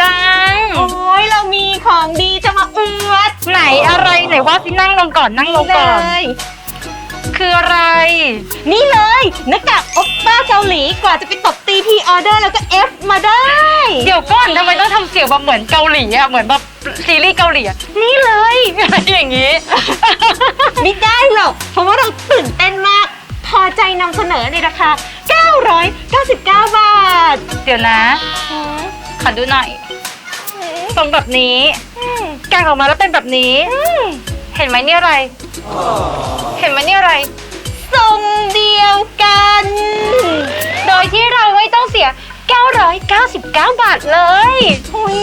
จัง โอ้ยเรามีของดีจะมาอวดไหนอะไรไหนว่าสินั่งลงก่อนนั่งลงก่อน เลยคืออะไร นี่เลยหน้ากากโอปป้าเกาหลีกว่าจะไปตบตีพีออเดอร์แล้วก็เอฟมาได้ เดี๋ยวก่อนทำไมต้องทำเสียงแบบเหมือนเกาหลีอะเหมือนแบบซีรีส์เกาหลีอะนี่เลย อะไรอย่างงี้ ไม่ได้หรอก เพราะว่าเราตื่นเต้นมาก พอใจนำเสนอในราคา 999 บาท เดี๋ยวนะ ขอดูหน่อยทรงแบบนี้แกงออกมาแล้วเป็นแบบนี้ เห็นไหมเนี่ยอะไร เห็นไหมเนี่ยอะไรทรงเดียวกัน โดยที่เราไม่ต้องเสีย 999 บาทเลยหุย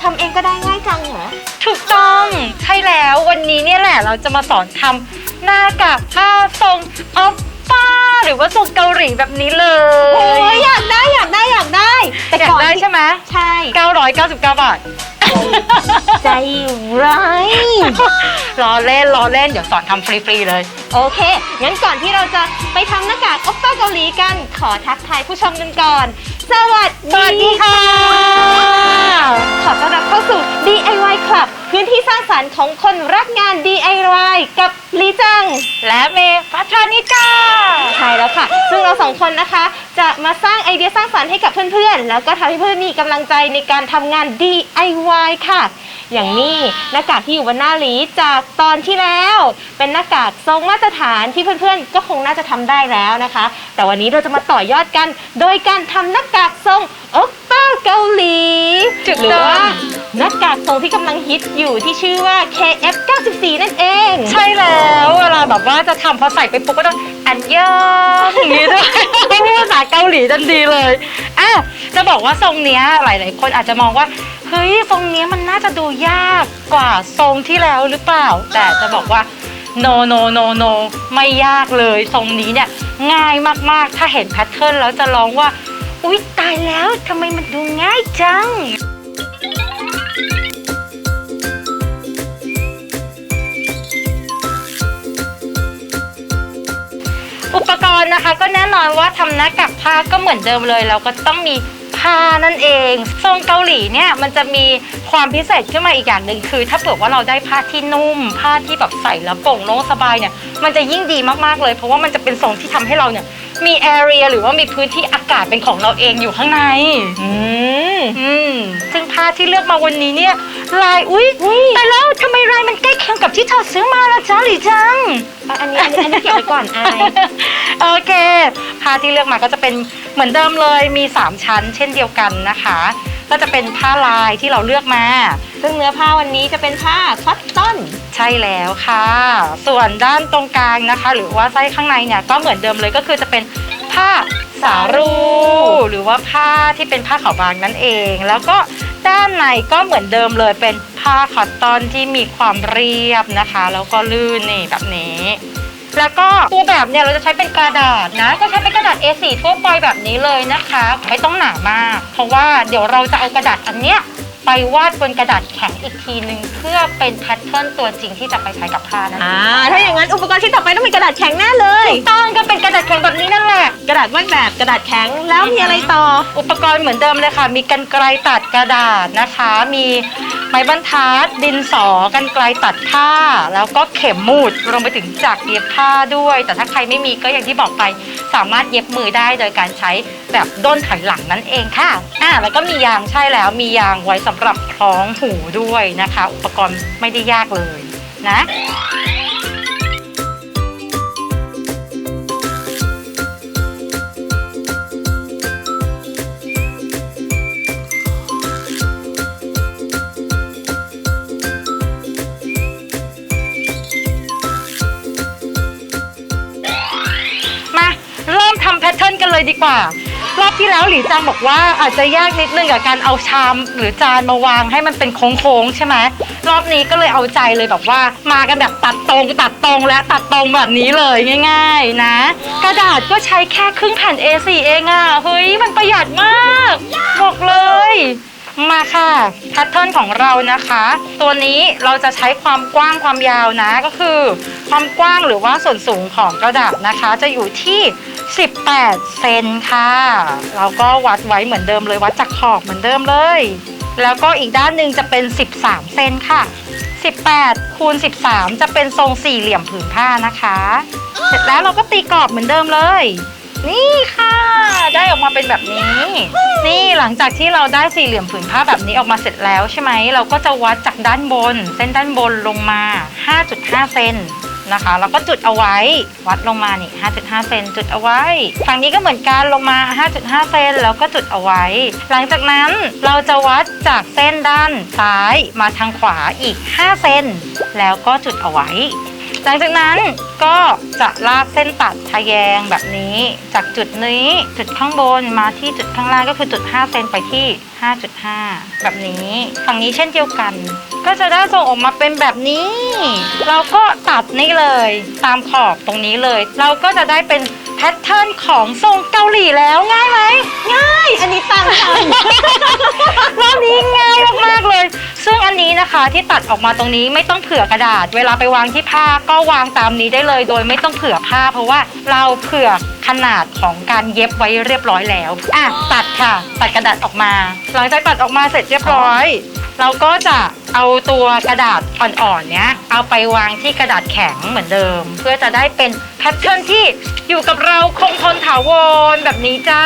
ทำเองก็ได้ง่ายจังเหรอ ถูกต้องใช่แล้ววันนี้เนี่ยแหละเราจะมาสอนทำหน้ากากผ้าทรงออฟ ป้าหรือว่าทรงเกาหลีแบบนี้เลโอ้ยยอยากได้อยากได้อยากได้ แต่อยากก่อนได้ใช่ไหมใช่999 บาท ใจร้ายล้อเล่นล้อเล่น เดี๋ยวสอนทำฟรีๆเลย โอเค งั้นก่อนที่เราจะไปทำหน้ากากโอปป้าเกาหลีกัน ขอทักทายผู้ชมกันก่อน สวัสสวัสดีค่ะ ขอต้อนรับเข้าสู่ DIY Club พื้นที่สร้างสรรค์ของคนรักงาน DIY กับลีจัง และเมย์พัทรานิกา ใช่แล้วค่ะ ซึ่งเราสองคนนะคะ จะมาสร้างไอเดียสร้างสรรค์ให้กับเพื่อนๆ แล้วก็ทำให้เพื่อนมีกำลังใจในการทำงาน DIY ค่ะ อย่างนี้หน้ากากที่อยู่บนหน้าหลีจากตอนที่แล้ว เป็นหน้ากากทรงมาตรฐานที่เพื่อนๆ ก็คงน่าจะทำได้แล้วนะคะ แต่วันนี้เราจะมาต่อยอดกัน โดยการทำหน้ากากทรงโอปป้าเกาหลีถูกหรือต้องว่าหน้ากากทรงที่กำลังฮิตอยู่ที่ชื่อว่า KF94 นั่นเอง ใช่แล้วเวลาแบบว่าจะทำพอใส่ไปปุ๊บก็ต้องอันยองอย่างนี้ด้วยพูดภาษาเกาหลีทันทีเลยอะจะบอกว่าทรงเนี้ยหลายๆคนอาจจะมองว่า เฮ้ยทรงเนี้ยมันน่าจะดูยากกว่าทรงที่แล้วหรือเปล่า แต่จะบอกว่า no no no no ไม่ยากเลยทรงนี้เนี่ยง่ายมากๆ ถ้าเห็นแพทเทิร์นแล้วจะร้องว่า อุ๊ย ตายแล้วทำไมมันดูง่ายจัง อุปกรณ์นะคะก็แน่นอนว่าทำหน้ากากผ้าก็เหมือนเดิมเลย เราก็ต้องมี ผ้านั่นเองทรงเกาหลีเนี่ยมันจะมีความพิเศษขึ้นมาอีกอย่างหนึ่งคือ ถ้าเผื่อว่าเราได้ผ้าที่นุ่ม ผ้าที่แบบใส่แล้วโปร่งโล่งสบายเนี่ยมันจะยิ่งดีมากๆเลย เพราะว่ามันจะเป็นทรงที่ทำให้เราเนี่ยมีแอเรียหรือว่ามีพื้นที่อากาศเป็นของเราเองอยู่ข้างในอืมอืมซึ่งผ้าที่เลือกมาวันนี้เนี่ยลายอุ้ยแต่แล้วทำไมลายมันใกล้เคียงกับที่เธอซื้อมาละจ้าหรือจังอันนี้อันนี้อันนี้เก็บไว้ก่อนอายโอเคผ้าที่เลือกมาก็จะเป็น เหมือนเดิมเลยมี 3 ชั้น เช่นเดียวกันนะคะ ก็จะเป็นผ้าลายที่เราเลือกมา ซึ่งเนื้อผ้าวันนี้จะเป็นผ้าคอตตอน ใช่แล้วค่ะ ส่วนด้านตรงกลางนะคะ หรือว่าไส้ข้างในเนี่ยก็เหมือนเดิมเลยก็คือจะเป็นผ้าสารูหรือว่าผ้าที่เป็นผ้าขาวบางนั่นเอง แล้วก็ด้านในก็เหมือนเดิมเลยเป็นผ้าคอตตอนที่มีความเรียบนะคะ แล้วก็ลื่นนี่แบบนี้ แล้วก็ตัวแบบเนี่ยเราจะใช้เป็นกระดาษนะ ก็ใช้เป็นกระดาษ A4 ทั่วไปแบบนี้เลยนะคะ ไม่ต้องหนามาก เพราะว่าเดี๋ยวเราจะเอากระดาษอันเนี้ย ไปวาดบนกระดาษแข็งอีกทีนึงเพื่อเป็นแพทเทิร์นตัวจริงที่จะไปใช้กับผ้านั่นเองอ่าถ้าอย่างนั้นอุปกรณ์ที่ต่อไปต้องเป็นกระดาษแข็งแน่เลย ถูกต้องก็เป็นกระดาษแข็งแบบนี้นั่นแหละ กระดาษวาดแบบกระดาษแข็งแล้วมีอะไรต่อ อุปกรณ์เหมือนเดิมเลยค่ะ มีกันไกลตัดกระดาษนะคะ มีไม้บรรทัด ดินสอกันไกลตัดผ้า แล้วก็เข็มมูดรวมไปถึงจักรเย็บผ้าด้วย แต่ถ้าใครไม่มีก็อย่างที่บอกไป สามารถเย็บมือได้โดยการใช้แบบด้นถอยหลังนั่นเองค่ะอ่าแล้วก็มียางใช่แล้วมียางไว้สำหรับคล้องหูด้วยนะคะ อุปกรณ์ไม่ได้ยากเลยนะ กันเลยดีกว่า รอบที่แล้วหลีจังบอกว่าอาจจะยากนิดนึงกับการเอาชามหรือจานมาวางให้มันเป็นโค้งๆใช่ไหมรอบนี้ก็เลยเอาใจเลยแบบว่ามากันแบบตัดตรงตัดตรงและตัดตรงแบบนี้เลยง่าย ๆ นะ กระดาษก็ใช้แค่ครึ่งแผ่น A4 เองอะเฮ้ยมันประหยัดมากบอกเลยมาค่ะแพทเทิร์นของเรานะคะ ตัวนี้เราจะใช้ความกว้างความยาวนะก็คือ ความกว้างหรือว่าส่วนสูงของกระดาษนะคะ จะอยู่ที่ 18 เซนค่ะ เราก็วัดไว้เหมือนเดิมเลยวัดจากขอบเหมือนเดิมเลย แล้วก็อีกด้านหนึ่งจะเป็น 13 เซนค่ะ 18 คูณ 13 จะเป็นทรงสี่เหลี่ยมผืนผ้านะคะ เสร็จแล้วเราก็ตีกรอบเหมือนเดิมเลย นี่ค่ะ ได้ออกมาเป็นแบบนี้ นี่หลังจากที่เราได้สี่เหลี่ยมผืนผ้าแบบนี้ออกมาเสร็จแล้วใช่ไหม เราก็จะวัดจากด้านบน เส้นด้านบนลงมา 5.5 เซน นะคะ แล้วก็จุดเอาไว้วัดลงมานี่5.5เซนจุดเอาไว้ ฝั่งนี้ก็เหมือนกันลงมา 5.5 เซนแล้วก็จุดเอาไว้ หลังจากนั้นเราจะวัดจากเส้นด้านซ้ายมาทางขวาอีก 5 เซนแล้วก็จุดเอาไว้ หลังจากนั้นก็จะลากเส้นตัดทะแยงแบบนี้ จากจุดนี้จุดข้างบนมาที่จุดข้างล่างก็คือจุด 5 เซนไปที่ 5.5 แบบนี้ ฝั่งนี้เช่นเดียวกัน ก็จะได้ทรงออกมาเป็นแบบนี้ เราก็ตัดนี่เลย ตามขอบตรงนี้เลย เราก็จะได้เป็นแพทเทิร์นของทรงเกาหลีแล้วง่ายไหมง่าย อันนี้ตามทันรอบนี้ง่ายมากๆเลย ซึ่งอันนี้นะคะที่ตัดออกมาตรงนี้ไม่ต้องเผื่อกระดาษ เวลาไปวางที่ผ้าก็วางตามนี้ได้เลย โดยไม่ต้องเผื่อผ้า เพราะว่าเราเผื่อขนาดของการเย็บไว้เรียบร้อยแล้วอะตัดค่ะ ตัดกระดาษออกมา หลังจากตัดออกมาเสร็จเรียบร้อย เราก็จะ เอาตัวกระดาษอ่อนๆเนี้ยเอาไปวางที่กระดาษแข็งเหมือนเดิม เพื่อจะได้เป็นแพทเทิร์นที่อยู่กับเราคงทนถาวรแบบนี้จ้า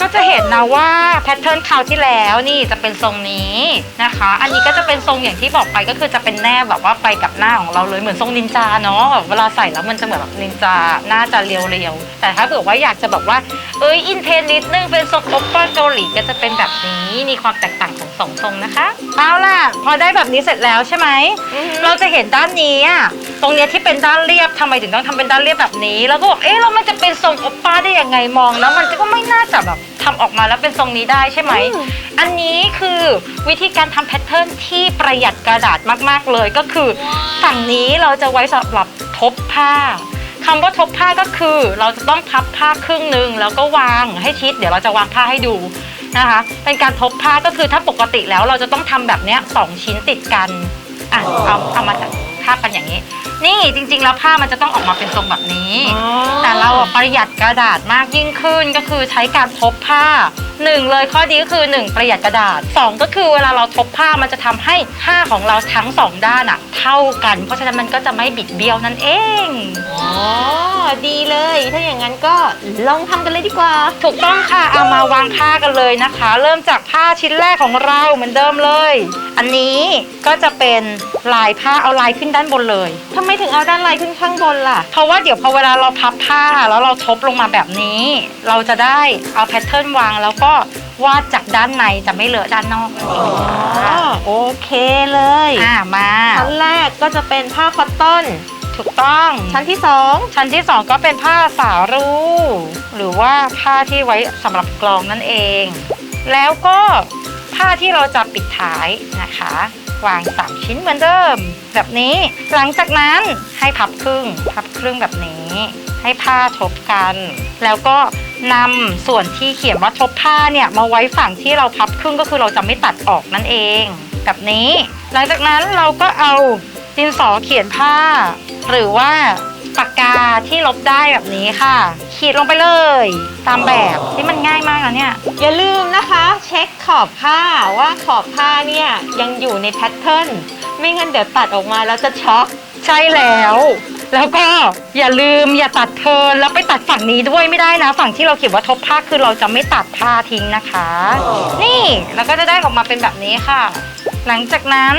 ก็จะเห็นนะว่าแพทเทิร์นคราวที่แล้วนี่จะเป็นทรงนี้นะคะ อันนี้ก็จะเป็นทรงอย่างที่บอกไปก็คือจะเป็นแนบแบบว่าไปกับหน้าของเราเลยเหมือนทรงนินจาเนาะแบบเวลาใส่แล้วมันจะเหมือนแบบนินจาหน้าจะเรียวๆแต่ถ้าเกิดว่าอยากจะแบบว่าเอ้ยอินเทนนิดนึงเป็นทรงโอปป้าเกาหลีก็จะเป็นแบบนี้มีความแตกต่างของสองทรงนะคะเอาล่ะ พอได้แบบนี้เสร็จแล้วใช่ไหมอือฮึเราจะเห็นด้านนี้อะตรงเนี้ยที่เป็นด้านเรียบทำไมถึงต้องทำเป็นด้านเรียบแบบนี้ แล้วก็บอกเอ๊ะแล้วมันจะเป็นทรงโอปป้าได้ยังไงมองแล้วมันก็ไม่น่าจะแบบทำออกมาแล้วเป็นทรงนี้ได้ใช่ไหมอืมอันนี้คือวิธีการทำแพทเทิร์นที่ประหยัดกระดาษมากๆเลยก็คือฝั่งนี้เราจะไว้สำหรับทบผ้า คำว่าทบผ้าก็คือ เราจะต้องพับผ้าครึ่งหนึ่งแล้วก็วางให้ชิด เดี๋ยวเราจะวางผ้าให้ดู นะคะ เป็นการทบผ้าก็คือถ้าปกติแล้วเราจะต้องทำแบบเนี้ยสองชิ้นติดกันอะเอาเอามาทับกันอย่างนี้ นี่จริงๆแล้วผ้ามันจะต้องออกมาเป็นทรงแบบนี้แต่เราอะประหยัดกระดาษมากยิ่งขึ้นก็คือใช้การทบผ้าหนึ่งเลยข้อดีก็คือหนึ่งประหยัดกระดาษสองก็คือเวลาเราทบผ้ามันจะทำให้ผ้าของเราทั้งสองด้านอะเท่ากัน เพราะฉะนั้นมันก็จะไม่บิดเบี้ยวนั่นเอง อ๋อ ดีเลย ถ้าอย่างนั้นก็ลองทำกันเลยดีกว่า ถูกต้องค่ะเอามาวางผ้ากันเลยนะคะ เริ่มจากผ้าชิ้นแรกของเราเหมือนเดิมเลย อันนี้ก็จะเป็นลายผ้าเอาลายขึ้นด้านบนเลยทำไมถึงเอาด้านลายขึ้นข้างบนล่ะ เพราะว่าเดี๋ยวพอเวลาเราพับผ้าแล้วเราทบลงมาแบบนี้ เราจะได้เอาแพทเทิร์นวางแล้วก็วาดจากด้านในจะไม่เลอะด้านนอกนั่นเองอ๋อโอเคเลยอ่ามาชั้นแรกก็จะเป็นผ้าคอตตอน ถูกต้อง ชั้นที่สองชั้นที่สองก็เป็นผ้าสารูหรือว่าผ้าที่ไว้สำหรับกรองนั่นเอง แล้วก็ผ้าที่เราจะปิดท้ายนะคะ วางสามชิ้นเหมือนเดิม แบบนี้ หลังจากนั้นให้พับครึ่ง พับครึ่งแบบนี้ ให้ผ้าทบกัน แล้วก็นำส่วนที่เขียนว่าทบผ้าเนี่ยมาไว้ฝั่งที่เราพับครึ่งก็คือเราจะไม่ตัดออกนั่นเอง แบบนี้ หลังจากนั้นเราก็เอาดินสอเขียนผ้า หรือว่า ปากกาที่ลบได้แบบนี้ค่ะ ขีดลงไปเลย ตามแบบที่มันง่ายมากนะเนี่ยอย่าลืมนะคะ เช็คขอบผ้าว่าขอบผ้าเนี่ยยังอยู่ในแพทเทิร์นไม่งั้นเดี๋ยวตัดออกมาแล้วจะช็อกใช่แล้ว แล้วก็อย่าลืมอย่าตัดเพลินแล้วไปตัดฝั่งนี้ด้วยไม่ได้นะ ฝั่งที่เราเขียนว่าทบผ้าคือเราจะไม่ตัดผ้าทิ้งนะคะ นี่แล้วก็จะได้ออกมาเป็นแบบนี้ค่ะ หลังจากนั้น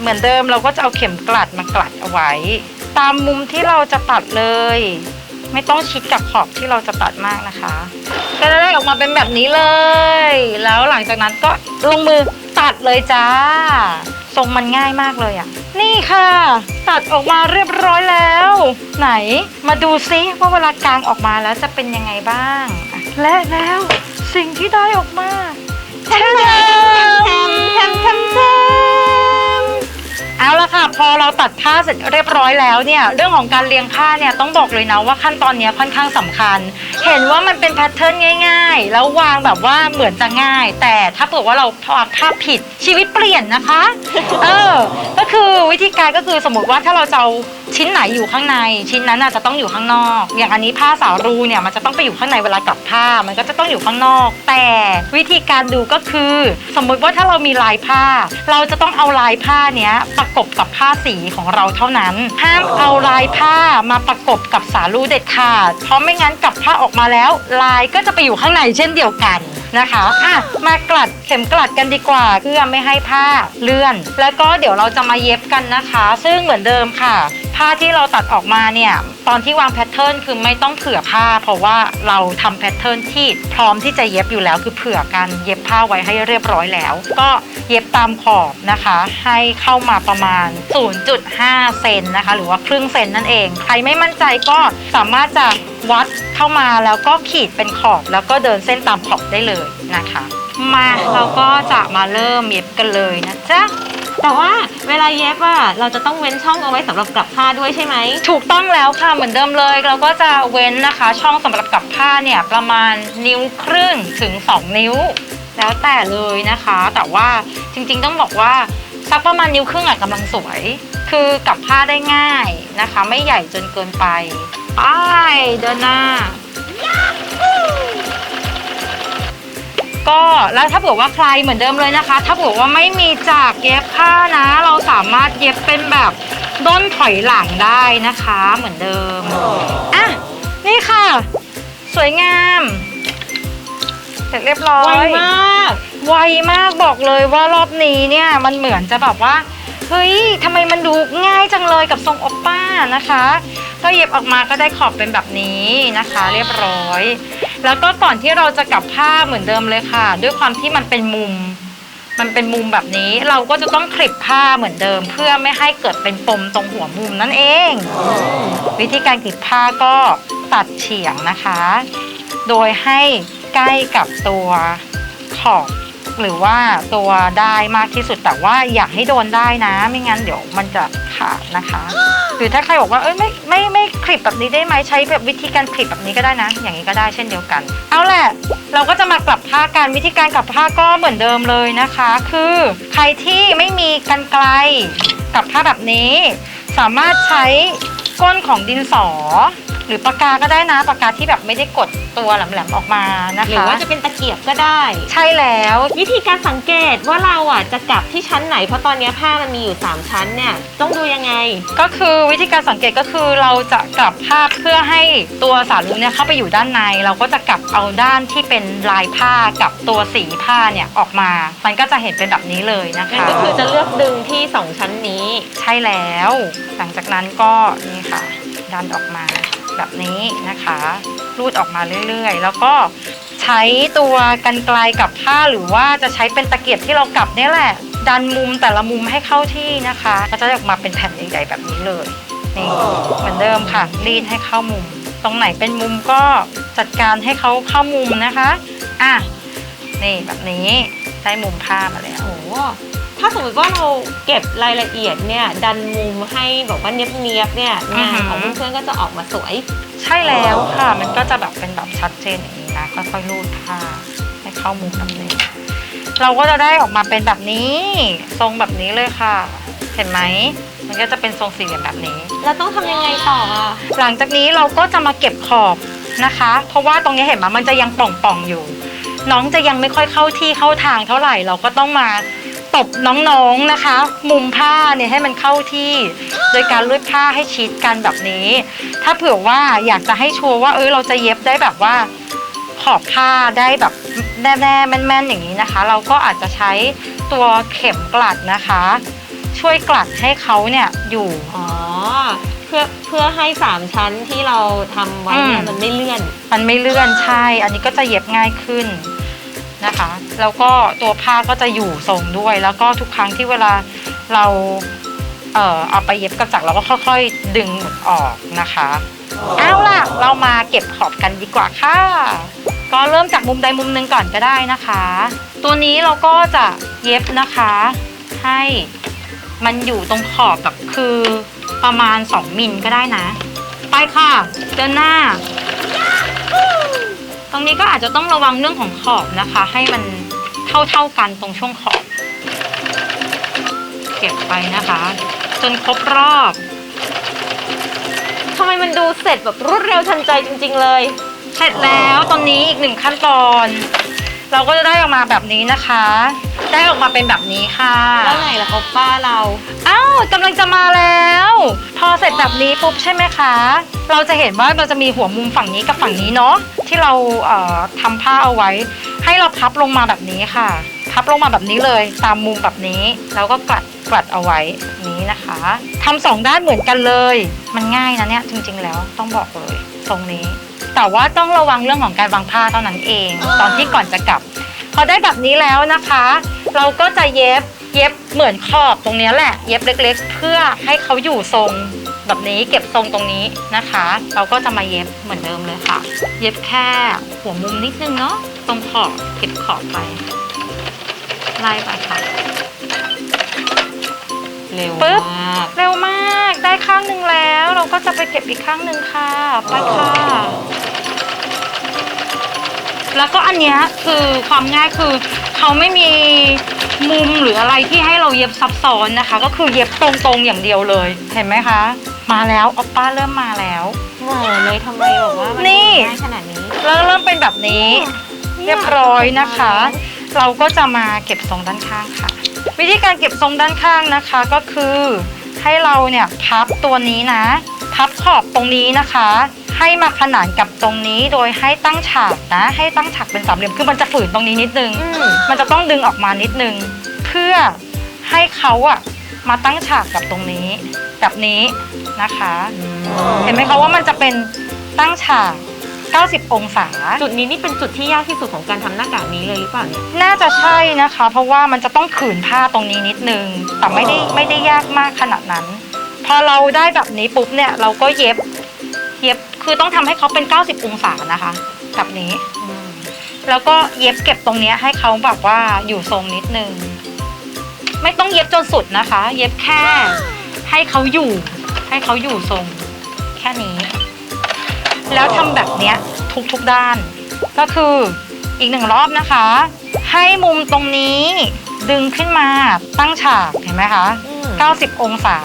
เหมือนเดิมเราก็จะเอาเข็มกลัดมากลัดเอาไว้ ตามมุมที่เราจะตัดเลย ไม่ต้องชิดกับขอบที่เราจะตัดมากนะคะก็จะได้ออกมาเป็นแบบนี้เลย แล้วหลังจากนั้นก็ลงมือตัดเลยจ้าทรงมันง่ายมากเลยอะ่ะ นี่ค่ะ ตัดออกมาเรียบร้อยแล้ว ไหนมาดูซิว่าเวลากางออกมาแล้วจะเป็นยังไงบ้าง และแล้วสิ่งที่ได้ออกมาแทม เอาละค่ะ พอเราตัดผ้าเสร็จเรียบร้อยแล้วเนี่ย เรื่องของการเรียงผ้าเนี่ยต้องบอกเลยนะว่าขั้นตอนนี้ค่อนข้างสำคัญ เห็นว่ามันเป็นแพทเทิร์นง่าย ๆ แล้ววางแบบว่าเหมือนจะง่าย แต่ถ้าเกิดว่าเราวางผ้าผิดชีวิตเปลี่ยนนะคะ เออ ก็คือวิธีการก็คือสมมติว่าถ้าเราจะเอาชิ้นไหนอยู่ข้างใน ชิ้นนั้นอาจจะต้องอยู่ข้างนอก อย่างอันนี้ผ้าสาวรูเนี่ยมันจะต้องไปอยู่ข้างในเวลากลับผ้า มันก็จะต้องอยู่ข้างนอก แต่วิธีการดูก็คือ สมมุติว่าถ้าเรามีลายผ้า เราจะต้องเอาลายผ้าเนี้ยประกบกับผ้าสีของเราเท่านั้น ห้ามเอาลายผ้ามาประกบกับสารูเด็ดขาด เพราะไม่งั้นกลับผ้าออกมาแล้ว ลายก็จะไปอยู่ข้างในเช่นเดียวกันนะคะอะมากลัดเข็มกลัดกันดีกว่า เพื่อไม่ให้ผ้าเลื่อน แล้วก็เดี๋ยวเราจะมาเย็บกันนะคะ ซึ่งเหมือนเดิมค่ะ ผ้าที่เราตัดออกมาเนี่ยตอนที่วางแพทเทิร์นคือไม่ต้องเผื่อผ้า เพราะว่าเราทำแพทเทิร์นที่พร้อมที่จะเย็บอยู่แล้ว คือเผื่อการเย็บผ้าไว้ให้เรียบร้อยแล้ว ก็เย็บตามขอบนะคะ ให้เข้ามาประมาณ 0.5 เซนนะคะ หรือว่าครึ่งเซนนั่นเอง ใครไม่มั่นใจก็สามารถจะวัดเข้ามาแล้วก็ขีดเป็นขอบ แล้วก็เดินเส้นตามขอบได้เลยนะคะ มาเราก็จะมาเริ่มเย็บกันเลยนะจ๊ะ แต่ว่าเวลาเย็บอะเราจะต้องเว้นช่องเอาไว้สำหรับกลับผ้าด้วยใช่ไหม ถูกต้องแล้วค่ะเหมือนเดิมเลย เราก็จะเว้นนะคะ ช่องสำหรับกับผ้าเนี่ยประมาณนิ้วครึ่งถึง 2 นิ้ว แล้วแต่เลยนะคะ แต่ว่าจริงๆต้องบอกว่าสักประมาณนิ้วครึ่งอะกำลังสวย คือกับผ้าได้ง่ายนะคะ ไม่ใหญ่จนเกินไปไปเดินหน้า ก็แล้วถ้าเผื่อว่าใครเหมือนเดิมเลยนะคะ ถ้าเผื่อว่าไม่มีจากเย็บผ้านะ เราสามารถเย็บเป็นแบบด้นถอยหลังได้นะคะเหมือนเดิมอะนี่ค่ะ สวยงามเสร็จเรียบร้อยไวมาก ไวมากบอกเลยว่ารอบนี้เนี่ยมันเหมือนจะแบบว่า เฮ้ยทำไมมันดูง่ายจังเลยกับทรงโอปป้านะคะ ก็เย็บออกมาก็ได้ขอบเป็นแบบนี้นะคะ เรียบร้อย แล้วก็ก่อนที่เราจะกลับผ้าเหมือนเดิมเลยค่ะ ด้วยความที่มันเป็นมุม มันเป็นมุมแบบนี้ เราก็จะต้องคลิปผ้าเหมือนเดิม เพื่อไม่ให้เกิดเป็นปมตรงหัวมุมนั่นเอง วิธีการคลิปผ้าก็ตัดเฉียงนะคะ โดยให้ใกล้กับตัวขอบ หรือว่าตัวได้มากที่สุดแต่ว่าอยากให้โดนได้นะ ไม่งั้นเดี๋ยวมันจะขาดนะคะ หรือถ้าใครบอกว่าเอ้ยไม่ไม่ไม่คลิปแบบนี้ได้ไหมใช้แบบวิธีการคลิปแบบนี้ก็ได้นะ อย่างนี้ก็ได้เช่นเดียวกัน เอาแหละเราก็จะมากลับผ้ากันวิธีการกลับผ้าก็เหมือนเดิมเลยนะคะ คือใครที่ไม่มีกันไกลกลับผ้าแบบนี้ สามารถใช้ก้นของดินสอ หรือปากกาก็ได้นะปากกาที่แบบไม่ได้กดตัวแหลมๆออกมานะคะหรือว่าจะเป็นตะเกียบก็ได้ ใช่แล้ว วิธีการสังเกตว่าเราอะจะกลับที่ชั้นไหนเพราะตอนนี้ผ้ามันมีอยู่ 3 ชั้นเนี่ยต้องดูยังไง ก็คือวิธีการสังเกตก็คือเราจะกลับผ้าเพื่อให้ตัวสาลูเนี่ยเข้าไปอยู่ด้านใน เราก็จะกลับเอาด้านที่เป็นลายผ้ากับตัวสีผ้าเนี่ยออกมา มันก็จะเห็นเป็นแบบนี้เลยนะนั่นคะก็คือจะเลือกดึงที่ 2 ชั้นนี้ ใช่แล้ว หลังจากนั้นก็นี่ค่ะดันออกมา แบบนี้นะคะ รูดออกมาเรื่อยๆ แล้วก็ใช้ตัวกันไกลกับผ้าหรือว่าจะใช้เป็นตะเกียบที่เรากลับเนี่ยแหละ ดันมุมแต่ละมุมให้เข้าที่นะคะ ก็จะออกมาเป็นแผ่นใหญ่ๆแบบนี้เลยนี่เหมือนเดิมค่ะ รีดให้เข้ามุม ตรงไหนเป็นมุมก็จัดการให้เขาเข้ามุมนะคะอะนี่แบบนี้ได้มุมผ้ามาแล้วโอ้ ถ้าสมมติว่าเราเก็บรายละเอียดเนี่ยดันมุมให้แบบว่าเนียบๆเนี่ยอือหืงานอของเพื่อนๆก็จะออกมาสวย ใช่แล้วค่ะ มันก็จะแบบเป็นแบบชัดเจนอย่างนี้นะค่อยๆรูดผ้าให้เข้ามุมแบบนี้เราก็จะได้ออกมาเป็นแบบนี้ ทรงแบบนี้เลยค่ะ เห็นไหมมันก็จะเป็นทรงสี่เหลี่ยมแบบนี้ แล้วต้องทำยังไงต่ออะหลังจากนี้เราก็จะมาเก็บขอบนะคะ เพราะว่าตรงนี้เห็นไหมมันจะยังป่องๆอยู่ น้องจะยังไม่ค่อยเข้าที่เข้าทางเท่าไหร่เราก็ต้องมาต บน้องๆนะคะ มุมผ้าเนี่ยให้มันเข้าที่ โดยการรูดผ้าให้ชิดกันแบบนี้ ถ้าเผื่อว่าอยากจะให้ชัวร์ว่าเออเราจะเย็บได้แบบว่าขอบผ้าได้แบบแน่ๆแม่นๆอย่างนี้นะคะ เราก็อาจจะใช้ตัวเข็มกลัดนะคะ ช่วยกลัดให้เขาเนี่ยอยู่อ๋อเพื่อเพื่อให้3ชั้นที่เราทำไว้เนี่ยอืมมันไม่เลื่อน มันไม่เลื่อนใช่ อันนี้ก็จะเย็บง่ายขึ้น นะคะ แล้วก็ตัวผ้าก็จะอยู่ทรงด้วย แล้วก็ทุกครั้งที่เวลาเราเอ่อเอาไปเย็บกระจักเราก็ค่อย ๆ ดึงออกนะคะเอาล่ะเรามาเก็บขอบกันดีกว่าค่ะ ก็เริ่มจากมุมใดมุมหนึ่งก่อนก็ได้นะคะ ตัวนี้เราก็จะเย็บนะคะ ให้มันอยู่ตรงขอบแบบคือประมาณ 2 มิลก็ได้นะ ไปค่ะ เดินหน้า ตรงนี้ก็อาจจะต้องระวังเรื่องของขอบนะคะ ให้มันเท่าๆกันตรงช่วงขอบ เก็บไปนะคะ จนครบรอบทำไมมันดูเสร็จแบบรวดเร็วทันใจจริง ๆ เลย เสร็จแล้วตอนนี้อีกหนึ่งขั้นตอน เราก็จะได้ออกมาแบบนี้นะคะ ได้ออกมาเป็นแบบนี้ค่ะ แล้วไงล่ะเขาป้าเรา อ้าวกำลังจะมาแล้ว พอเสร็จแบบนี้ปุ๊บใช่ไหมคะ เราจะเห็นว่าเราจะมีหัวมุมฝั่งนี้กับฝั่งนี้เนาะที่เราเอ่อทำผ้าเอาไว้ ให้เราพับลงมาแบบนี้ค่ะ พับลงมาแบบนี้เลย ตามมุมแบบนี้แล้วก็กลัดกลัดเอาไว้นี้นะคะทำสองด้านเหมือนกันเลย มันง่ายนะเนี่ยจริงๆแล้วต้องบอกเลยตรงนี้ แต่ว่าต้องระวังเรื่องของการวางผ้าเท่านั้นเอง ตอนที่ก่อนจะกลับ พอได้แบบนี้แล้วนะคะ เราก็จะเย็บ เย็บเหมือนขอบตรงเนี้ยแหละ เย็บเล็กๆ เพื่อให้เขาอยู่ทรงแบบนี้เก็บทรงตรงนี้นะคะ เราก็จะมาเย็บเหมือนเดิมเลยค่ะ เย็บแค่หัวมุมนิดนึงเนาะตรงขอบเก็บขอบไปไล่ไปค่ะเร็วปึ๊บมากเร็วมากได้ข้างหนึ่งแล้ว เราก็จะไปเก็บอีกข้างหนึ่งค่ะไปค่ะ แล้วก็อันเนี้ยคือความง่ายคือเขาไม่มีมุมหรืออะไรที่ให้เราเย็บซับซ้อนนะคะ ก็คือเย็บตรงๆอย่างเดียวเลยเห็นไหมคะ มาแล้วออปป้าเริ่มมาแล้วโง่เลยทำไมบอกว่ามันนี่ ง่ายขนาดนี้เริ่มเริ่มเป็นแบบนี้ เรียบร้อยนะคะ เราก็จะมาเก็บทรงด้านข้างค่ะ วิธีการเก็บทรงด้านข้างนะคะก็คือให้เราเนี่ยพับตัวนี้นะ พับขอบตรงนี้นะคะ ให้มาขนานกับตรงนี้โดยให้ตั้งฉากนะ ให้ตั้งฉากเป็นสามเหลี่ยมคือมันจะฝืนตรงนี้นิดนึงอืมมันจะต้องดึงออกมานิดนึง เพื่อให้เขาอะมาตั้งฉากกับตรงนี้ แบบนี้นะคะ เห็นไหมคะว่ามันจะเป็นตั้งฉาก 90 องศา จุดนี้นี่เป็นจุดที่ยากที่สุดของการทำหน้ากากนี้เลยหรือเปล่าเนี่ยน่าจะใช่นะคะ เพราะว่ามันจะต้องขืนผ้าตรงนี้นิดนึง แต่ไม่ได้ไม่ได้ยากมากขนาดนั้น พอเราได้แบบนี้ปุ๊บเนี่ยเราก็เย็บเย็บ คือต้องทำให้เขาเป็น 90 องศานะคะแบบนี้ แล้วก็เย็บเก็บตรงนี้ให้เขาแบบว่าอยู่ทรงนิดนึง ไม่ต้องเย็บจนสุดนะคะ เย็บแค่ ให้เขาอยู่ ให้เขาอยู่ทรง แค่นี้ แล้วทำแบบเนี้ยทุกๆด้าน ก็คืออีกหนึ่งรอบนะคะ ให้มุมตรงนี้ดึงขึ้นมาตั้งฉากเห็นไหมคะ 90 องศา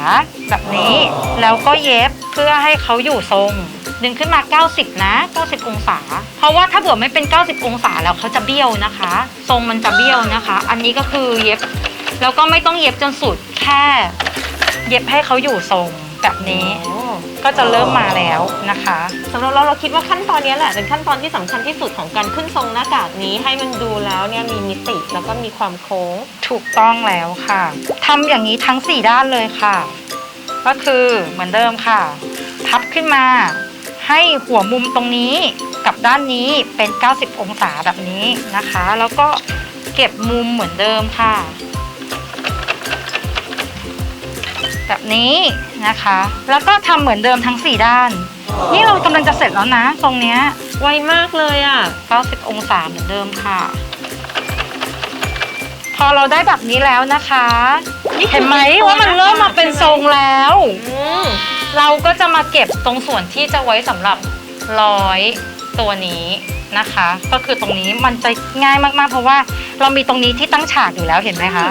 แบบนี้ แล้วก็เย็บ เพื่อให้เขาอยู่ทรง ดึงขึ้นมา 90 นะ 90 องศา เพราะว่าถ้าเผื่อไม่เป็น 90 องศาแล้วเขาจะเบี้ยวนะคะ ทรงมันจะเบี้ยวนะคะ อันนี้ก็คือเย็บ แล้วก็ไม่ต้องเย็บจนสุดแค่ เย็บให้เขาอยู่ทรงแบบนี้โอ้ก็จะเริ่มมาแล้วนะคะสำหรับเราเราคิดว่าขั้นตอนนี้แหละเป็นขั้นตอนที่สำคัญที่สุดของการขึ้นทรงหน้ากากนี้ให้มันดูแล้วเนี่ยมีมิติแล้วก็มีความโค้งถูกต้องแล้วค่ะทำอย่างนี้ทั้ง 4 ด้านเลยค่ะ ก็คือเหมือนเดิมค่ะ พับขึ้นมา ให้หัวมุมตรงนี้กับด้านนี้เป็น 90 องศาแบบนี้นะคะ แล้วก็เก็บมุมเหมือนเดิมค่ะ แบบนี้นะคะ แล้วก็ทำเหมือนเดิมทั้ง 4 ด้าน นี่เรากำลังจะเสร็จแล้วนะ ตรงเนี้ยไวมากเลยอะ 90 องศาเหมือนเดิมค่ะพ อเราได้แบบนี้แล้วนะคะนี่คือเห็นไหมเป็นตัวว่ามันเริ่มมาเป็นทรงแล้วอืมเราก็จะมาเก็บตรงส่วนที่จะไว้สำหรับร้อยตัวนี้นะคะ ก็คือตรงนี้มันจะง่ายมากๆ เพราะว่าเรามีตรงนี้ที่ตั้งฉากอยู่แล้วเห็นไหมคะ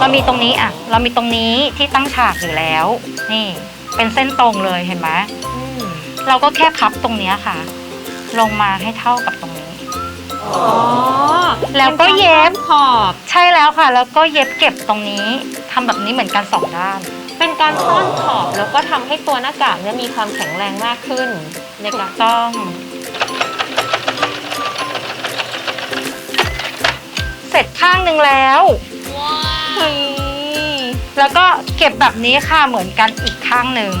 เรามีตรงนี้อะ เรามีตรงนี้ที่ตั้งฉากอยู่แล้ว นี่ เป็นเส้นตรงเลยเห็นไหมอืมเราก็แค่พับตรงเนี้ยค่ะ ลงมาให้เท่ากับตรงนี้อ๋อ แล้วก็เย็บขอบ ใช่แล้วค่ะ แล้วก็เย็บเก็บตรงนี้ทำแบบนี้เหมือนกันสองด้าน เป็นการซ่อนขอบแล้วก็ทำให้ตัวหน้ากากเนี่ยมีความแข็งแรงมากขึ้นในถูการกต้อง เสร็จข้างหนึ่งแล้ว เฮ้ยแล้วก็เก็บแบบนี้ค่ะเหมือนกันอีกข้างหนึ่ง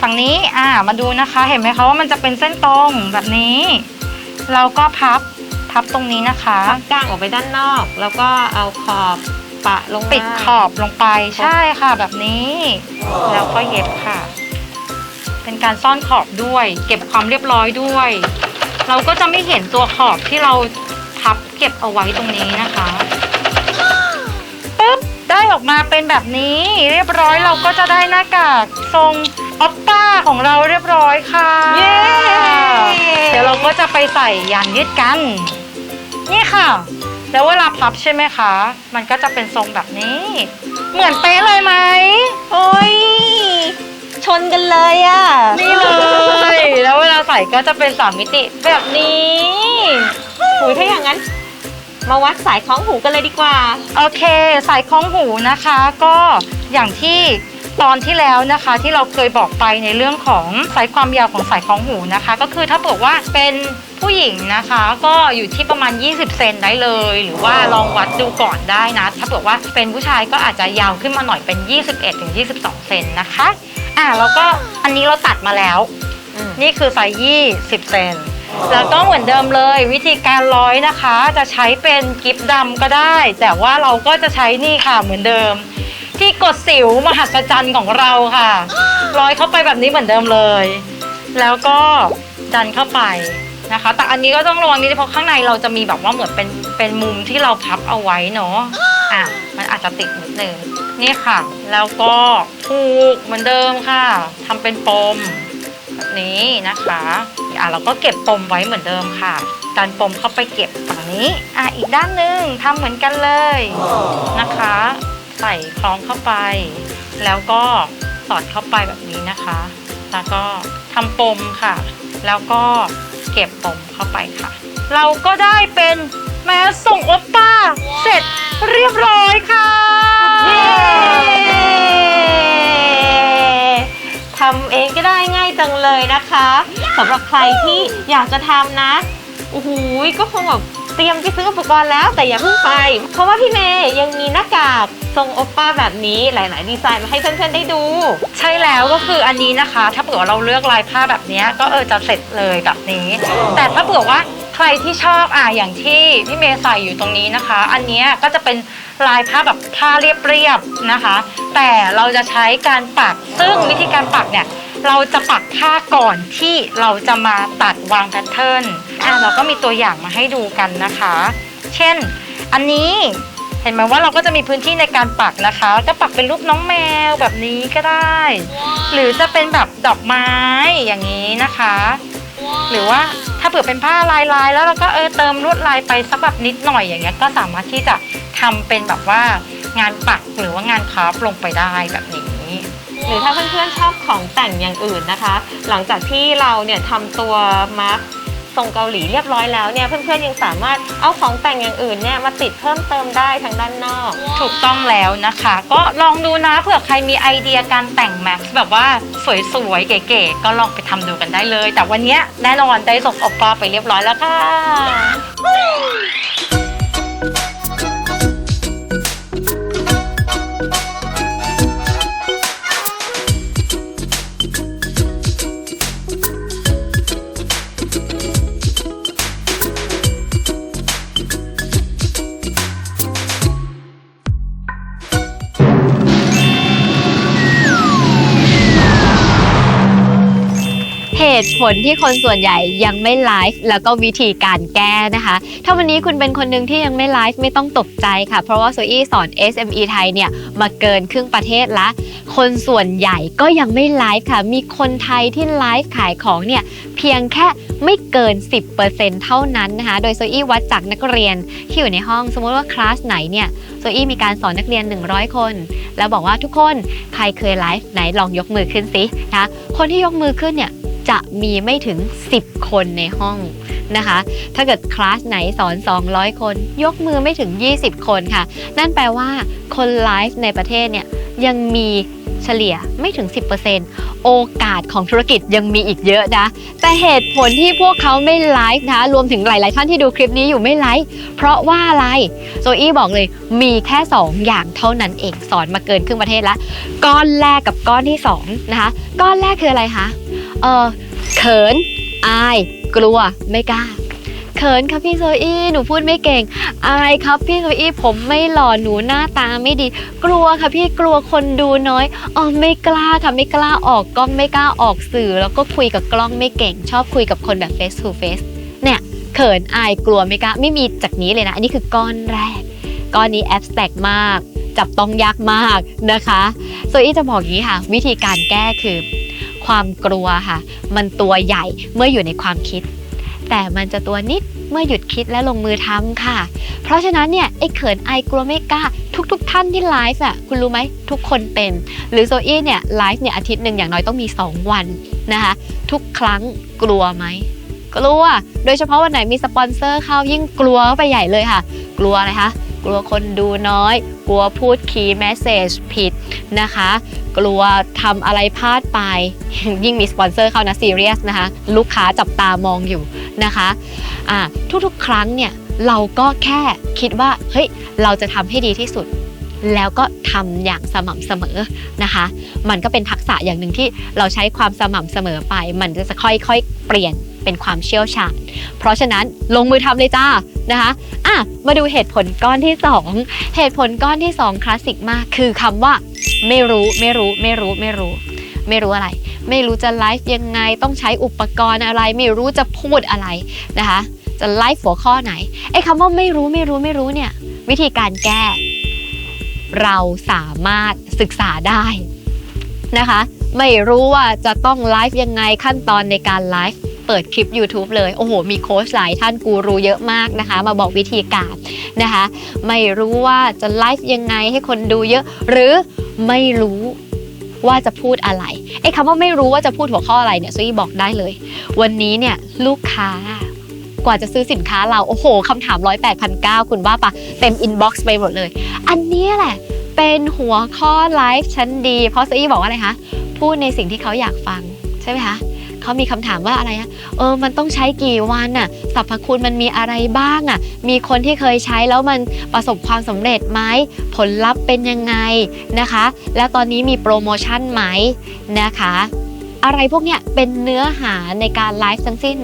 ฝั่งนี้อ่ามาดูนะคะ เห็นไหมคะว่ามันจะเป็นเส้นตรงแบบนี้ เราก็พับพับตรงนี้นะคะพับกางออกไปด้านนอก แล้วก็เอาขอบปะลงมาปิดขอบลงไปใช่ค่ะแบบนี้ แล้วก็เย็บค่ะ เป็นการซ่อนขอบด้วย เก็บความเรียบร้อยด้วย เราก็จะไม่เห็นตัวขอบที่เราพับเก็บเอาไว้ตรงนี้นะคะปุ๊บได้ออกมาเป็นแบบนี้ เรียบร้อยเราก็จะได้หน้ากากทรง ออปป้าของเราเรียบร้อยค่ะเย้เดี๋ยวเราก็จะไปใส่ยางยืดกัน นี่ค่ะ แล้วเวลาพับใช่ไหมคะ มันก็จะเป็นทรงแบบนี้ เหมือนเป๊ะเลยไหมโอ้ยชนกันเลยอะนี่เลย แล้วเวลาใส่ก็จะเป็นสามมิติแบบนี้หูยถ้าอย่างนั้น มาวัดสายคล้องหูกันเลยดีกว่า โอเคใส่ข้องหูนะคะ ก็อย่างที่ ตอนที่แล้วนะคะที่เราเคยบอกไปในเรื่องของสายความยาวของสายคล้องหูนะคะ ก็คือถ้าบอกว่าเป็นผู้หญิงนะคะก็อยู่ที่ประมาณ 20 เซนได้เลย หรือว่าลองวัดดูก่อนได้นะ ถ้าบอกว่าเป็นผู้ชายก็อาจจะยาวขึ้นมาหน่อยเป็น 21ถึง22 เซนนะคะอะแล้วก็อันนี้เราตัดมาแล้วอืมนี่คือไซส์20เซนแล้วก็เหมือนเดิมเลย วิธีการร้อยนะคะ จะใช้เป็นกิฟดำก็ได้ แต่ว่าเราก็จะใช้นี่ค่ะเหมือนเดิม ที่กดสิวมหัศจรรย์ของเราค่ะ ร้อยเข้าไปแบบนี้เหมือนเดิมเลย แล้วก็ดันเข้าไปนะคะ แต่อันนี้ก็ต้องระวังนิดนึงเพราะข้างในเราจะมีแบบว่าเหมือนเป็นเป็นมุมที่เราพับเอาไว้เนาะอะมันอาจจะติดนิดนึงนี่ค่ะ แล้วก็ผูกเหมือนเดิมค่ะทำเป็นปมแบบนี้นะคะอะเราก็เก็บปมไว้เหมือนเดิมค่ะดันปมเข้าไปเก็บฝั่งนี้อะอีกด้านหนึ่งทำเหมือนกันเลยนะคะ ใส่คล้องเข้าไป แล้วก็สอดเข้าไปแบบนี้นะคะ แล้วก็ทำปมค่ะ แล้วก็เก็บปมเข้าไปค่ะ เราก็ได้เป็นแมสส่งโอปป้า เสร็จเรียบร้อยค่ะทำเองก็ได้ง่ายจังเลยนะคะสำหรับใครที่อยากจะทำนะโอ้โหก็คงแบบ เตรียมไปซื้ออุปกรณ์แล้วแต่อย่าเพิ่งไป เพราะว่าพี่เมย์ยังมีหน้ากากทรงโอปป้าแบบนี้หลาย ๆ ดีไซน์มาให้เพื่อน ๆ ได้ดู ใช่แล้วก็คืออันนี้นะคะ ถ้าเผื่อเราเลือกลายผ้าแบบนี้ก็เออจะเสร็จเลยแบบนี้ แต่ถ้าเผื่อว่าใครที่ชอบอะอย่างที่พี่เมย์ใส่อยู่ตรงนี้นะคะ อันนี้ก็จะเป็นลายผ้าแบบผ้าเรียบๆนะคะ แต่เราจะใช้การปักซึ่งวิธีการปักเนี่ยเราจะปักผ้าก่อนที่เราจะมาตัดวางแพทเทิร์น อะเราก็มีตัวอย่างมาให้ดูกันนะคะ เช่น อันนี้เห็นไหมว่าเราก็จะมีพื้นที่ในการปักนะคะ ก็ปักเป็นรูปน้องแมวแบบนี้ก็ได้ หรือจะเป็นแบบดอกไม้อย่างนี้นะคะ หรือว่าถ้าเผื่อเป็นผ้าลายลายๆแล้วเราก็เออเติมลวดลายไปสักแบบนิดหน่อยอย่างเงี้ยก็สามารถที่จะทำเป็นแบบว่างานปักหรือว่างานคราฟต์ลงไปได้แบบนี้หรือถ้าเพื่อนๆชอบของแต่งอย่างอื่นนะคะ หลังจากที่เราเนี่ยทำตัวมาร์ค ทรงเกาหลีเรียบร้อยแล้วเนี่ยเพื่อนๆยังสามารถเอาของแต่งอย่างอื่นเนี่ยมาติดเพิ่มเติมได้ทางด้านนอก ถูกต้องแล้วนะคะ ก็ลองดูนะเผื่อใครมีไอเดียการแต่งแม็กซ์แบบว่าสวยๆเก๋ๆก็ลองไปทำดูกันได้เลย แต่วันเนี้ยแน่นอนได้ส่งออกกาไปเรียบร้อยแล้วค่ะ ตุผลที่คนส่วนใหญ่ยังไม่ไลฟ์แล้วก็วิธีการแก้นะคะ ถ้าวันนี้คุณเป็นคนหนึ่งที่ยังไม่ไลฟ์ไม่ต้องตกใจค่ะ เพราะว่าโซอี้สอน SME ไทยเนี่ยมาเกินครึ่งประเทศละ คนส่วนใหญ่ก็ยังไม่ไลฟ์ค่ะ มีคนไทยที่ไลฟ์ขายของเนี่ยเพียงแค่ไม่เกิน 10%เท่านั้นนะคะ โดยโซอี้วัดจากนักเรียนที่อยู่ในห้อง สมมติว่าคลาสไหนเนี่ยโซอี้มีการสอนนักเรียน 100 คน แล้วบอกว่าทุกคนใครเคยไลฟ์ไหนลองยกมือขึ้นสินะคะคนที่ยกมือขึ้นเนี่ย จะมีไม่ถึง 10 คนในห้องนะคะ ถ้าเกิดคลาสไหนสอน 200 คน ยกมือไม่ถึง 20 คนค่ะ นั่นแปลว่าคนไลฟ์ในประเทศเนี่ยยังมีเฉลี่ยไม่ถึง 10%โอกาสของธุรกิจยังมีอีกเยอะนะ แต่เหตุผลที่พวกเขาไม่ไลฟ์นะรวมถึงหลาย ๆ ท่านที่ดูคลิปนี้อยู่ไม่ไลฟ์เพราะว่าอะไรโซอี้บอกเลยมีแค่ 2 อย่างเท่านั้นเองสอนมาเกินครึ่งประเทศแล้ว ก้อนแรกกับก้อนที่สองนะคะ ก้อนแรกคืออะไรคะ เออเขิน อาย กลัว ไม่กล้า เขินครับพี่โซอี้หนูพูดไม่เก่ง อายครับพี่โซอี้ผมไม่หล่อหนูหน้าตาไม่ดี กลัวค่ะพี่กลัวคนดูน้อยอ๋อไม่กล้าค่ะไม่กล้าออกกล้องไม่กล้าออกสื่อ แล้วก็คุยกับกล้องไม่เก่ง ชอบคุยกับคนแบบ face to face เนี่ยเขินอายกลัวไม่กล้าไม่มีจากนี้เลยนะ อันนี้คือก้อนแรก ก้อนนี้แอบสแต็กมาก จับต้องยากมากนะคะโซอี้จะบอกอย่างนี้ค่ะ วิธีการแก้คือ ความกลัวค่ะ มันตัวใหญ่เมื่ออยู่ในความคิด แต่มันจะตัวนิดเมื่อหยุดคิดและลงมือทำค่ะ เพราะฉะนั้นเนี่ยไอ้เขินไอกลัวไม่กล้า ทุกๆทท่านที่ไลฟ์อะคุณรู้ไหมทุกคนเป็น หรือโซอี้เนี่ยไลฟ์เนี่ยอาทิตย์หนึ่งอย่างน้อยต้องมี 2 วันนะคะทุกครั้งกลัวไหมกลัว โดยเฉพาะวันไหนมีสปอนเซอร์เข้ายิ่งกลัวไปใหญ่เลยค่ะ กลัวอะไรคะ กลัวคนดูน้อย กลัวพูดคีย์แมสเซจผิดนะคะ กลัวทำอะไรพลาดไป ยิ่งมีสปอนเซอร์เข้านะซีเรียสนะคะ ลูกค้าจับตามองอยู่นะคะอ่าทุกๆ ครั้งเนี่ยเราก็แค่คิดว่าเฮ้ยเราจะทำให้ดีที่สุด แล้วก็ทำอย่างสม่ำเสมอนะคะ มันก็เป็นทักษะอย่างหนึ่งที่เราใช้ความสม่ำเสมอไป มันจะค่อยๆเปลี่ยนเป็นความเชี่ยวชาญ เพราะฉะนั้นลงมือทำเลยจ้านะคะ มาดูเหตุผลก้อนที่สองเหตุผลก้อนที่สองคลาสสิกมาก คือคำว่า ไม่รู้ไม่รู้ไม่รู้ไม่รู้ ไม่รู้อะไร ไม่รู้จะไลฟ์ยังไงต้องใช้อุปกรณ์อะไร ไม่รู้จะพูดอะไรนะคะ จะไลฟ์หัวข้อไหนไอ้คำว่าไม่รู้ไม่รู้ไม่รู้เนี่ย วิธีการแก้ เราสามารถศึกษาได้นะคะ ไม่รู้ว่าจะต้องไลฟ์ยังไงขั้นตอนในการไลฟ์ เปิดคลิป YouTube เลย โอ้โห มีโค้ชหลายท่านกูรู้เยอะมากนะคะ มาบอกวิธีการนะคะ ไม่รู้ว่าจะไลฟ์ยังไงให้คนดูเยอะ หรือไม่รู้ว่าจะพูดอะไรไอ้คำว่าไม่รู้ว่าจะพูดหัวข้ออะไรเนี่ยซุยบอกได้เลย วันนี้เนี่ยลูกค้ากว่าจะซื้อสินค้าเรา โอ้โหคำถามร้อยแปดพันเก้าคุณว่าปะเต็มอินบ็อกซ์ไปหมดเลย อันนี้แหละเป็นหัวข้อไลฟ์ชั้นดี เพราะซุยบอกว่าอะไรคะ พูดในสิ่งที่เขาอยากฟัง ใช่ไหมคะ เขามีคำถามว่าอะไรอะเออมันต้องใช้กี่วันน่ะสรรพคุณมันมีอะไรบ้างอะมีคนที่เคยใช้แล้วมันประสบความสำเร็จไหมผลลัพธ์เป็นยังไงนะคะ แล้วตอนนี้มีโปรโมชั่นไหมนะคะอะไรพวกเนี้ยเป็นเนื้อหาในการไลฟ์ทั้งสิ้น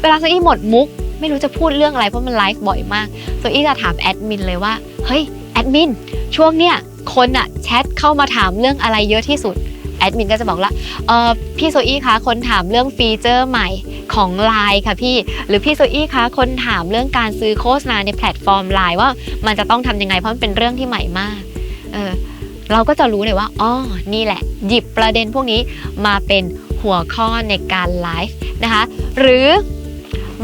เวลาโซอี้หมดมุก ไม่รู้จะพูดเรื่องอะไรเพราะมันไลฟ์บ่อยมากโซอี้จะถามแอดมินเลยว่า เฮ้ยแอดมินช่วงเนี้ยคนอะแชทเข้ามาถามเรื่องอะไรเยอะที่สุด แอดมินก็จะบอกละเออพี่โซอี้คะคนถามเรื่องฟีเจอร์ใหม่ของ Line ค่ะพี่ หรือพี่โซอี้คะคนถามเรื่องการซื้อโฆษณาในแพลตฟอร์ม Line ว่ามันจะต้องทำยังไงเพราะมันเป็นเรื่องที่ใหม่มากเออเราก็จะรู้เลยว่าอ๋อนี่แหละ หยิบประเด็นพวกนี้มาเป็นหัวข้อในการไลฟ์นะคะ หรือ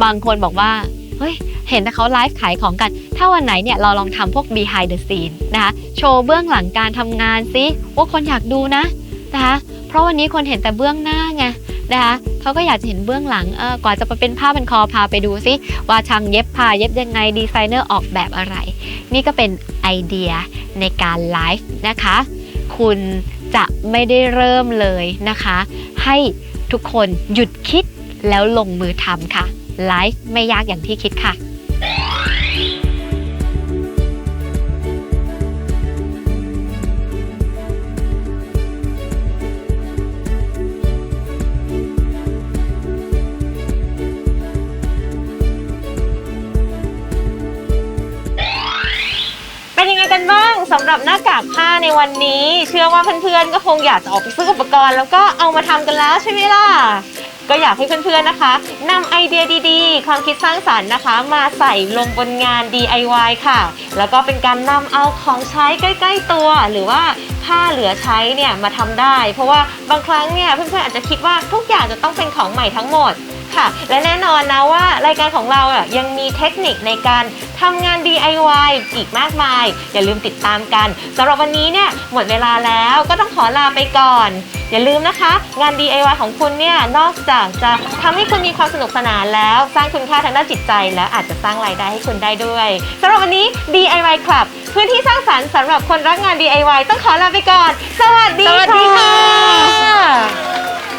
บางคนบอกว่าเฮ้ยเห็นแต่เขาไลฟ์ขายของกัน ถ้าวันไหนเนี่ยเราลองทำพวก behind the scene นะคะ โชว์เบื้องหลังการทำงานซิว่าคนอยากดูนะ นะคะ เพราะวันนี้คนเห็นแต่เบื้องหน้าไงนะคะเขาก็อยากจะเห็นเบื้องหลังเออกว่าจะมาเป็นผ้าพันคอพาไปดูซิว่าช่างเย็บผ้าเย็บยังไงดีไซเนอร์ออกแบบอะไร นี่ก็เป็นไอเดียในการไลฟ์นะคะ คุณจะไม่ได้เริ่มเลยนะคะ ให้ทุกคนหยุดคิดแล้วลงมือทำค่ะไลฟ์ไม่ยากอย่างที่คิดค่ะ สำหรับหน้ากากผ้าในวันนี้ เชื่อว่าเพื่อนๆก็คงอยากจะออกไปซื้ออุปกรณ์ แล้วก็เอามาทำกันแล้วใช่ไหมล่ะก็อยากให้เพื่อนๆนะคะนำไอเดียดีๆ ความคิดสร้างสรรค์นะคะ มาใส่ลงบนงาน DIY ค่ะ แล้วก็เป็นการนำเอาของใช้ใกล้ ๆ ตัว หรือว่า ผ้าเหลือใช้เนี่ยมาทำได้ เพราะว่าบางครั้งเนี่ยเพื่อนๆอาจจะคิดว่าทุกอย่างจะต้องเป็นของใหม่ทั้งหมดค่ะ และแน่นอนนะว่ารายการของเราอะยังมีเทคนิคในการทำงาน DIY อีกมากมาย อย่าลืมติดตามกันสำหรับวันนี้เนี่ยหมดเวลาแล้วก็ต้องขอลาไปก่อน อย่าลืมนะคะ งาน DIY ของคุณเนี่ยนอกจากจะทำให้คุณมีความสนุกสนานแล้ว สร้างคุณค่าทางด้านจิตใจ แล้วอาจจะสร้างรายได้ให้คุณได้ด้วยสำหรับวันนี้ DIY Club พื้นที่สร้างสรรค์สำหรับคนรักงาน DIY ต้องขอลาไปก่อน สวัสดีสวัสดีค่ะ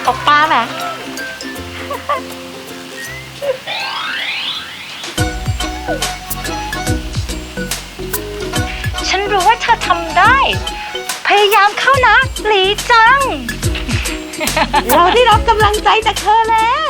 ตบป้าไหมฉันรู้ว่าเธอทำได้ พยายามเข้านะหลีจัง เราได้รับกำลังใจจากเธอแล้ว